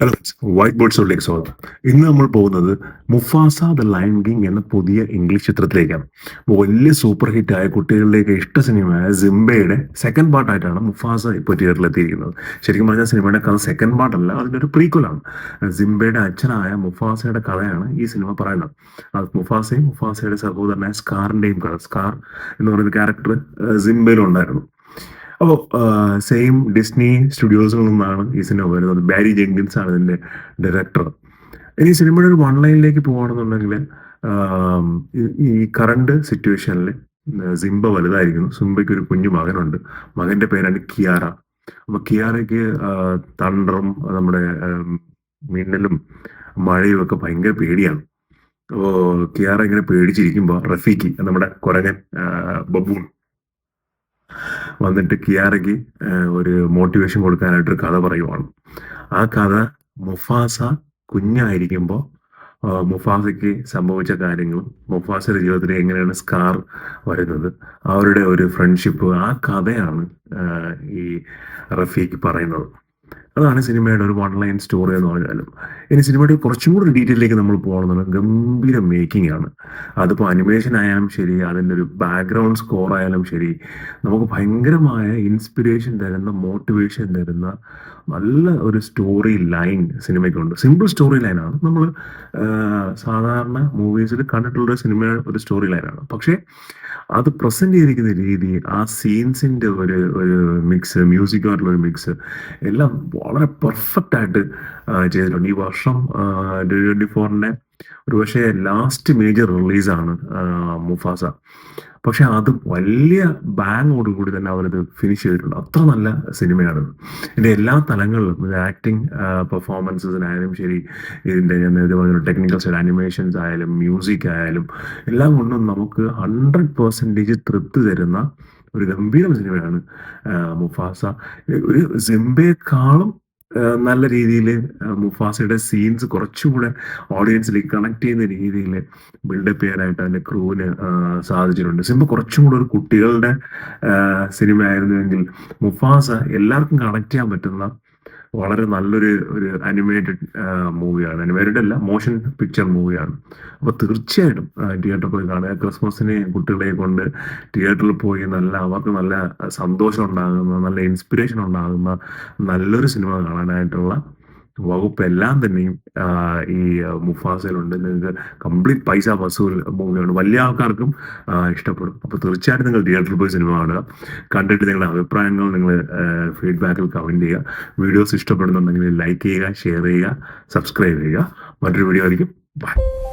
Hello white board ഷോയിലേക്ക് സ്വാഗതം. ഇന്ന് നമ്മൾ പോകുന്നത് മുഫാസ ദ ലയൺ കിങ് എന്ന പുതിയ ഇംഗ്ലീഷ് ചിത്രത്തിലേക്കാണ്. വലിയ സൂപ്പർ ഹിറ്റ് ആയ കുട്ടികളിലേക്ക് ഇഷ്ട സിനിമയായ സിംബയുടെ സെക്കൻഡ് പാർട്ടായിട്ടാണ് മുഫാസ ഇപ്പോൾ തിയേറ്ററിൽ എത്തിയിരിക്കുന്നത്. ശരിക്കും പറഞ്ഞാൽ സിനിമയുടെ കഥ സെക്കൻഡ് പാർട്ടല്ല അതിന്റെ ഒരു പ്രീക്വലാണ് സിംബയുടെ അച്ഛനായ മുഫാസയുടെ കഥയാണ് ഈ സിനിമ പറയുന്നത്. അത് മുഫാസയും മുഫാസയുടെ സഹോദരനായ സ്കാറിന്റെയും കഥ. സ്കാർ എന്ന് പറയുന്ന ക്യാരക്ടർ സിംബയിലുണ്ടായിരുന്നു. അപ്പോൾ സെയിം ഡിസ്നി സ്റ്റുഡിയോസിൽ നിന്നാണ് ഈ സിനിമ വരുന്നത്. ബാരി ജെങ്കിൻസ് ആണ് ഇതിന്റെ ഡയറക്ടർ ഇനി സിനിമയുടെ ഒരു വൺ ലൈനിലേക്ക് പോവാണെന്നുണ്ടെങ്കിൽ ഈ- കറണ്ട് സിറ്റുവേഷനിൽ സിംബ വലുതായിരിക്കുന്നു. സിംബയ്ക്ക് ഒരു കുഞ്ഞു മകനുണ്ട്. മകന്റെ പേരാണ് കിയാറ. അപ്പൊ കിയാറയ്ക്ക് തണ്ടറും നമ്മുടെ മിന്നലും മഴയും ഒക്കെ ഭയങ്കര പേടിയാണ്. അപ്പോ കിയാറ ഇങ്ങനെ പേടിച്ചിരിക്കുമ്പോൾ റഫീഖി നമ്മുടെ കുരങ്ങൻ ബബൂൺ വന്നിട്ട് കിയാറയ്ക്ക് ഒരു മോട്ടിവേഷൻ കൊടുക്കാനായിട്ടൊരു കഥ പറയുവാണ്. ആ കഥ മുഫാസ കുഞ്ഞായിരിക്കുമ്പോൾ മുഫാസയ്ക്ക് സംഭവിച്ച കാര്യങ്ങളും മുഫാസയുടെ ജീവിതത്തിൽ എങ്ങനെയാണ് സ്കാർ വരുന്നത് അവരുടെ ഒരു ഫ്രണ്ട്ഷിപ്പ് ആ കഥയാണ് ഈ റഫീഖ് പറയുന്നത്. അതാണ് സിനിമയുടെ ഒരു വൺ ലൈൻ സ്റ്റോറി എന്ന് പറഞ്ഞാലും. ഇനി സിനിമയുടെ കുറച്ചും കൂടി ഡീറ്റെയിലേക്ക് നമ്മൾ പോകണമെന്നുണ്ടെങ്കിൽ ഗംഭീര മേക്കിംഗ് ആണ്. അതിപ്പോൾ അനിമേഷൻ ആയാലും ശരി അതിന്റെ ഒരു ബാക്ക്ഗ്രൗണ്ട് സ്കോർ ആയാലും ശരി നമുക്ക് ഭയങ്കരമായ ഇൻസ്പിരേഷൻ തരുന്ന മോട്ടിവേഷൻ തരുന്ന നല്ല ഒരു സ്റ്റോറി ലൈൻ സിനിമയ്ക്കുണ്ട്. സിമ്പിൾ സ്റ്റോറി ലൈനാണ് നമ്മൾ സാധാരണ മൂവീസിൽ കണ്ടിട്ടുള്ള സിനിമ ഒരു സ്റ്റോറി ലൈനാണ് പക്ഷേ അത് പ്രസന്റ് ചെയ്തിരിക്കുന്ന രീതി ആ സീൻസിന്റെ ഒരു ഒരു മിക്സ് മ്യൂസിക്കായിട്ടുള്ള ഒരു മിക്സ് എല്ലാം വളരെ പെർഫെക്റ്റ് ആയിട്ട് ചെയ്തിട്ടുണ്ട്. ഈ വർഷം ട്വന്റി ഫോറിന്റെ ഒരു പക്ഷേ ലാസ്റ്റ് മേജർ റിലീസാണ് മുഫാസ പക്ഷെ അത് വലിയ ബാങ്ങോട് കൂടി തന്നെ അവരത് ഫിനിഷ് ചെയ്തിട്ടുണ്ട്. അത്ര നല്ല സിനിമയാണ് ഇതിന്റെ എല്ലാ തലങ്ങളിലും ഇത് ആക്ടിങ് പെർഫോമൻസസിനായാലും ശരി ഇതിന്റെ ഞാൻ നേരത്തെ പറഞ്ഞ ടെക്നിക്കൽ സൈഡ് അനിമേഷൻസ് ആയാലും മ്യൂസിക് ആയാലും എല്ലാം കൊണ്ടും നമുക്ക് ഹൺഡ്രഡ് പെർസെന്റേജ് തൃപ്തി തരുന്ന ഒരു ഗംഭീരം സിനിമയാണ് മുഫാസ ഒരു സിംബയെക്കാളും നല്ല രീതിയിൽ മുഫാസയുടെ സീൻസ് കുറച്ചുകൂടെ ഓഡിയൻസിലേക്ക് കണക്ട് ചെയ്യുന്ന രീതിയിൽ ബിൽഡപ്പ് ചെയ്യാനായിട്ട് അതിന്റെ ക്രൂവിന് സാധിച്ചിട്ടുണ്ട്. സിനിമ കുറച്ചും കൂടെ ഒരു കുട്ടികളുടെ സിനിമ ആയിരുന്നുവെങ്കിൽ മുഫാസ എല്ലാവർക്കും കണക്ട് ചെയ്യാൻ പറ്റുന്ന വളരെ നല്ലൊരു ഒരു അനിമേറ്റഡ് മൂവിയാണ് അനിമേറ്റഡ് അല്ല മോഷൻ പിക്ചർ മൂവിയാണ് അപ്പൊ തീർച്ചയായിട്ടും തിയേറ്ററിൽ പോയി കാണുക. ക്രിസ്മസിന് കുട്ടികളെ കൊണ്ട് തിയേറ്ററിൽ പോയി നല്ല അവർക്ക് നല്ല സന്തോഷം ഉണ്ടാകുന്ന നല്ല ഇൻസ്പിറേഷൻ ഉണ്ടാകുന്ന നല്ലൊരു സിനിമ കാണാനായിട്ടുള്ള വകുപ്പ് എല്ലാം തന്നെയും ഈ മുഫാസയിലുണ്ട് നിങ്ങൾക്ക് കംപ്ലീറ്റ് പൈസ വസൂൽ മൂവിയാണ്. വലിയ ആൾക്കാർക്കും ഇഷ്ടപ്പെടും. അപ്പൊ തീർച്ചയായിട്ടും നിങ്ങൾ തിയേറ്ററിൽ പോയി സിനിമ കാണുക. കണ്ടിട്ട് നിങ്ങളുടെ അഭിപ്രായങ്ങൾ നിങ്ങൾ ഫീഡ്ബാക്കിൽ കമന്റ് ചെയ്യുക. വീഡിയോസ് ഇഷ്ടപ്പെടുന്നുണ്ടെങ്കിൽ ലൈക്ക് ചെയ്യുക ഷെയർ ചെയ്യുക സബ്സ്ക്രൈബ് ചെയ്യുക. മറ്റൊരു വീഡിയോ ആയിരിക്കും. ബൈ